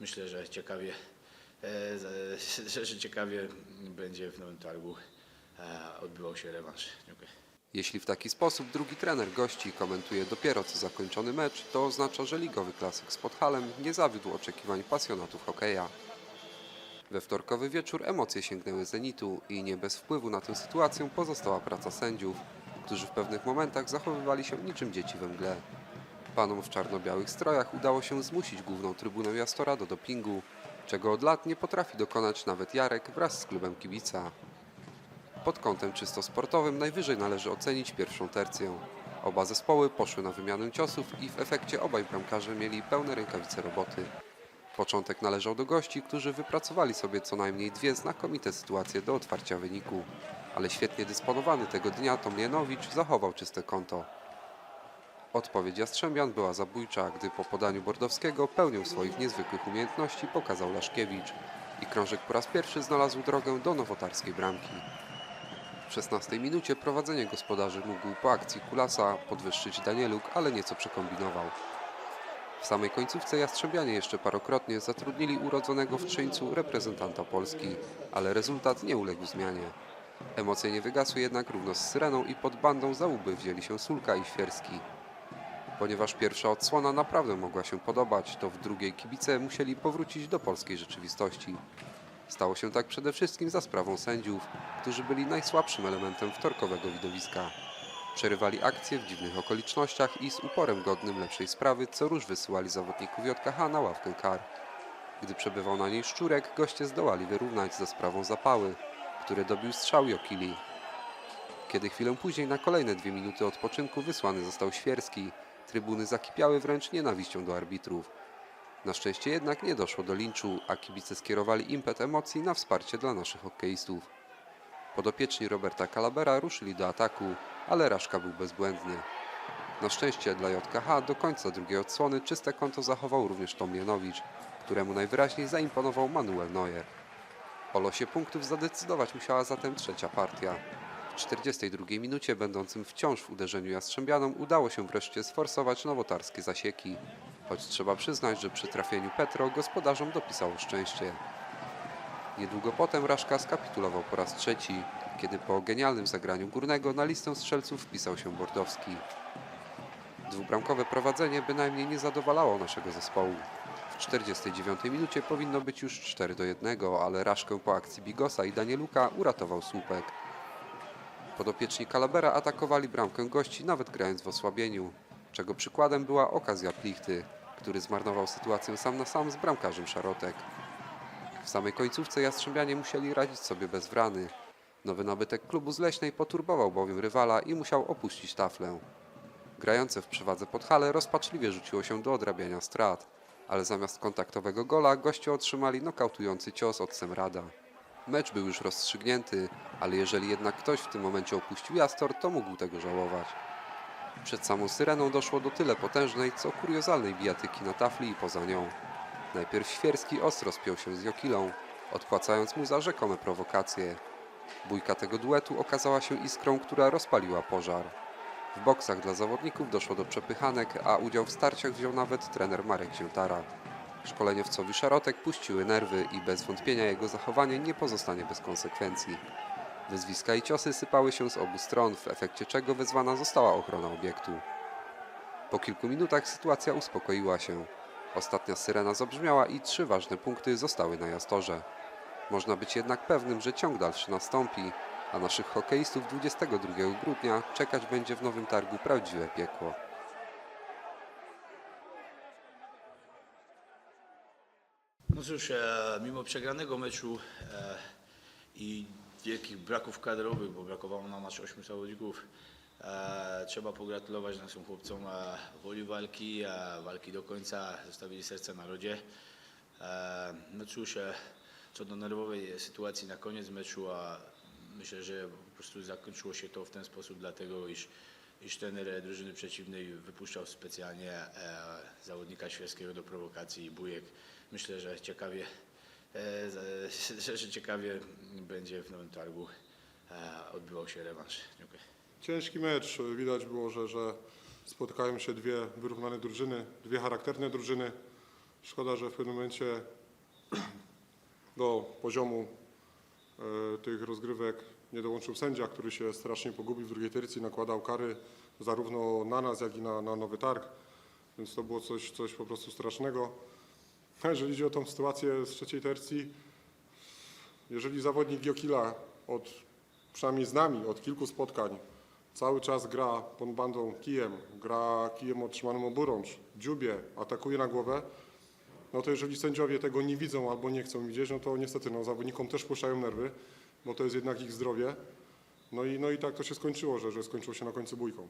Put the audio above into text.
myślę, że ciekawie, e, że, że ciekawie będzie w Nowym Targu e, odbywał się rewanż. Dziękuję. Jeśli w taki sposób drugi trener gości komentuje dopiero co zakończony mecz, to oznacza, że ligowy klasyk z Podhalem nie zawiódł oczekiwań pasjonatów hokeja. We wtorkowy wieczór emocje sięgnęły zenitu i nie bez wpływu na tę sytuację pozostała praca sędziów, którzy w pewnych momentach zachowywali się niczym dzieci we mgle. Panom w czarno-białych strojach udało się zmusić główną trybunę Jastora do dopingu, czego od lat nie potrafi dokonać nawet Jarek wraz z klubem kibica. Pod kątem czysto sportowym najwyżej należy ocenić pierwszą tercję. Oba zespoły poszły na wymianę ciosów i w efekcie obaj bramkarze mieli pełne rękawice roboty. Początek należał do gości, którzy wypracowali sobie co najmniej dwie znakomite sytuacje do otwarcia wyniku. Ale świetnie dysponowany tego dnia Tomlienowicz zachował czyste konto. Odpowiedź Jastrzębian była zabójcza, gdy po podaniu Bordowskiego pełnią swoich niezwykłych umiejętności pokazał Laszkiewicz i krążek po raz pierwszy znalazł drogę do nowotarskiej bramki. W 16 minucie prowadzenie gospodarzy mógł po akcji Kulasa podwyższyć Danieluk, ale nieco przekombinował. W samej końcówce Jastrzębianie jeszcze parokrotnie zatrudnili urodzonego w Trzyńcu reprezentanta Polski, ale rezultat nie uległ zmianie. Emocje nie wygasły jednak równo z Syreną i pod bandą za łby wzięli się Sulka i Świerski. Ponieważ pierwsza odsłona naprawdę mogła się podobać, to w drugiej kibice musieli powrócić do polskiej rzeczywistości. Stało się tak przede wszystkim za sprawą sędziów, którzy byli najsłabszym elementem wtorkowego widowiska. Przerywali akcje w dziwnych okolicznościach i z uporem godnym lepszej sprawy co róż wysyłali zawodników JKH na ławkę kar. Gdy przebywał na niej Szczurek, goście zdołali wyrównać za sprawą zapały, który dobił strzał Jokili. Kiedy chwilę później na kolejne dwie minuty odpoczynku wysłany został Świerski, trybuny zakipiały wręcz nienawiścią do arbitrów. Na szczęście jednak nie doszło do linczu, a kibice skierowali impet emocji na wsparcie dla naszych hokeistów. Podopieczni Roberta Calabera ruszyli do ataku, ale Raszka był bezbłędny. Na szczęście dla JKH do końca drugiej odsłony czyste konto zachował również Tomlienowicz, któremu najwyraźniej zaimponował Manuel Neuer. O losie punktów zadecydować musiała zatem trzecia partia. W 42 minucie, będącym wciąż w uderzeniu Jastrzębianom, udało się wreszcie sforsować nowotarskie zasieki, choć trzeba przyznać, że przy trafieniu Petro gospodarzom dopisało szczęście. Niedługo potem Raszka skapitulował po raz trzeci, kiedy po genialnym zagraniu górnego na listę strzelców wpisał się Bordowski. Dwubramkowe prowadzenie bynajmniej nie zadowalało naszego zespołu. W 49 minucie powinno być już 4 do 1, ale Raszkę po akcji Bigosa i Danieluka uratował słupek. Podopieczni Kalabera atakowali bramkę gości nawet grając w osłabieniu, czego przykładem była okazja Plichty, który zmarnował sytuację sam na sam z bramkarzem Szarotek. W samej końcówce Jastrzębianie musieli radzić sobie bez wrany. Nowy nabytek klubu z Leśnej poturbował bowiem rywala i musiał opuścić taflę. Grające w przewadze pod halę rozpaczliwie rzuciło się do odrabiania strat, ale zamiast kontaktowego gola goście otrzymali nokautujący cios od Semrada. Mecz był już rozstrzygnięty, ale jeżeli jednak ktoś w tym momencie opuścił Jastor, to mógł tego żałować. Przed samą Syreną doszło do tyle potężnej, co kuriozalnej bijatyki na tafli i poza nią. Najpierw Świerski ostro spiął się z Jokilą, odpłacając mu za rzekome prowokacje. Bójka tego duetu okazała się iskrą, która rozpaliła pożar. W boksach dla zawodników doszło do przepychanek, a udział w starciach wziął nawet trener Marek Ziętara. Szkoleniowcowi Szarotek puściły nerwy i bez wątpienia jego zachowanie nie pozostanie bez konsekwencji. Wyzwiska i ciosy sypały się z obu stron, w efekcie czego wezwana została ochrona obiektu. Po kilku minutach sytuacja uspokoiła się. Ostatnia syrena zabrzmiała i trzy ważne punkty zostały na jastorze. Można być jednak pewnym, że ciąg dalszy nastąpi, a naszych hokeistów 22 grudnia czekać będzie w Nowym Targu prawdziwe piekło. No cóż, mimo przegranego meczu e, i wielkich braków kadrowych, bo brakowało nam aż 8 zawodników, e, trzeba pogratulować naszym chłopcom e, woli walki, walki do końca, zostawili serce na lodzie. E, no cóż, co do nerwowej sytuacji na koniec meczu, a myślę, że po prostu zakończyło się to w ten sposób, dlatego iż, iż trener drużyny przeciwnej wypuszczał specjalnie zawodnika świerskiego do prowokacji i bujek. Myślę, że ciekawie, e, że, że ciekawie będzie w Nowym Targu e, odbywał się rewanż. Dziękuję. Ciężki mecz. Widać było, że, że spotkają się dwie wyrównane drużyny, dwie charakterne drużyny. Szkoda, że w pewnym momencie do poziomu e, tych rozgrywek nie dołączył sędzia, który się strasznie pogubił w drugiej tercji, nakładał kary zarówno na nas, jak i na, na Nowy Targ, więc to było coś, coś po prostu strasznego. A jeżeli chodzi o tą sytuację z trzeciej tercji, jeżeli zawodnik Giokila od, przynajmniej z nami, od kilku spotkań cały czas gra pod bandą kijem, gra kijem otrzymanym oburącz, dziubie, atakuje na głowę, no to jeżeli sędziowie tego nie widzą albo nie chcą widzieć, no to niestety no, zawodnikom też puszczają nerwy, bo to jest jednak ich zdrowie. No i, no i tak to się skończyło, że, że skończyło się na końcu bójką.